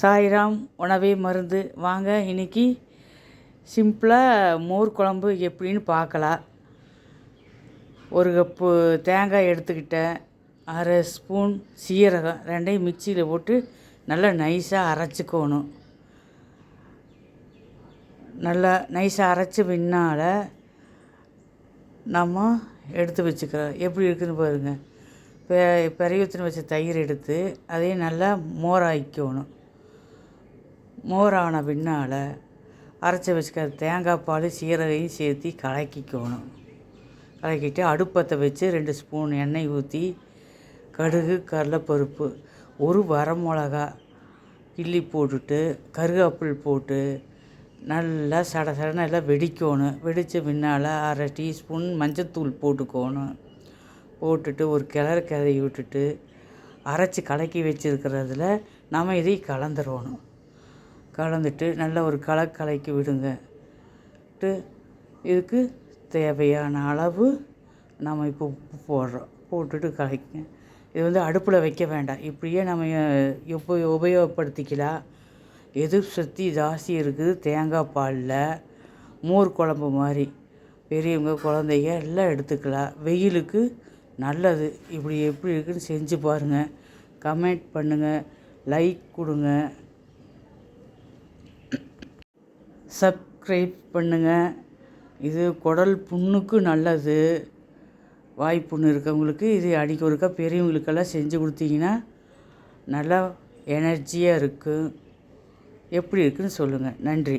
சாய்ராம் உணவே மருந்து. வாங்க இன்னைக்கு சிம்பிளாக மோர் குழம்பு எப்படின்னு பார்க்கலாம். ஒரு கப்பு தேங்காய் எடுத்துக்கிட்டேன். அரை ஸ்பூன் சீரகம் ரெண்டையும் மிக்சியில் போட்டு நல்லா நைஸாக அரைச்சிக்கணும். நல்லா நைஸாக அரைச்சி பின்னால் நம்ம எடுத்து வச்சுக்கிறோம். எப்படி இருக்குதுன்னு பாருங்கள் பெ பெரிய வச்ச தயிர் எடுத்து அதையும் நல்லா மோராக்கிக்கணும். மோரான பின்னால் அரைச்சி வச்சுக்கிற தேங்காய் பால் சீரகையும் சேர்த்து கலக்கிக்கணும். கலக்கிட்டு அடுப்பத்தை வச்சு ரெண்டு ஸ்பூன் எண்ணெய் ஊற்றி கடுகு கடலைப்பருப்பு ஒரு வரமிளகா கிள்ளி போட்டுட்டு கருகாப்பிள் போட்டு நல்லா சட சடன்னு எல்லாம் வெடிக்கணும். வெடித்த பின்னால் அரை டீஸ்பூன் மஞ்சத்தூள் போட்டுக்கணும். போட்டுட்டு ஒரு கிளறு கிளறி விட்டுட்டு அரைச்சி கலக்கி வச்சுருக்கிறதுல நம்ம இதை கலந்துடணும் கலந்துட்டு நல்ல ஒரு கல கலக்கி விடுங்க இதுக்கு தேவையான அளவு நம்ம இப்போ உப்பு போடுறோம் போட்டுட்டு கலக்கி இது வந்து அடுப்பில் வைக்க வேண்டாம். இப்படியே நம்ம எப்போ உபயோகப்படுத்திக்கலாம் எதிர் சக்தி ஜாஸ்தி இருக்குது தேங்காய் பாலில் மோர் குழம்பு மாதிரி பெரியவங்க குழந்தைங்க எல்லாம் எடுத்துக்கலாம் வெயிலுக்கு நல்லது. இப்படி எப்படி இருக்குன்னு செஞ்சு பாருங்கள் கமெண்ட் பண்ணுங்கள் லைக் கொடுங்க. சப்ஸ்கிரைப் பண்ணுங்கள் இது குடல் புண்ணுக்கு நல்லது. வாய் இருக்கவங்களுக்கு இது அடிக்க ஒருக்கா பெரியவங்களுக்கெல்லாம் செஞ்சு கொடுத்தீங்கன்னா நல்லா எனர்ஜியாக இருக்கும் எப்படி இருக்குன்னு சொல்லுங்கள் நன்றி.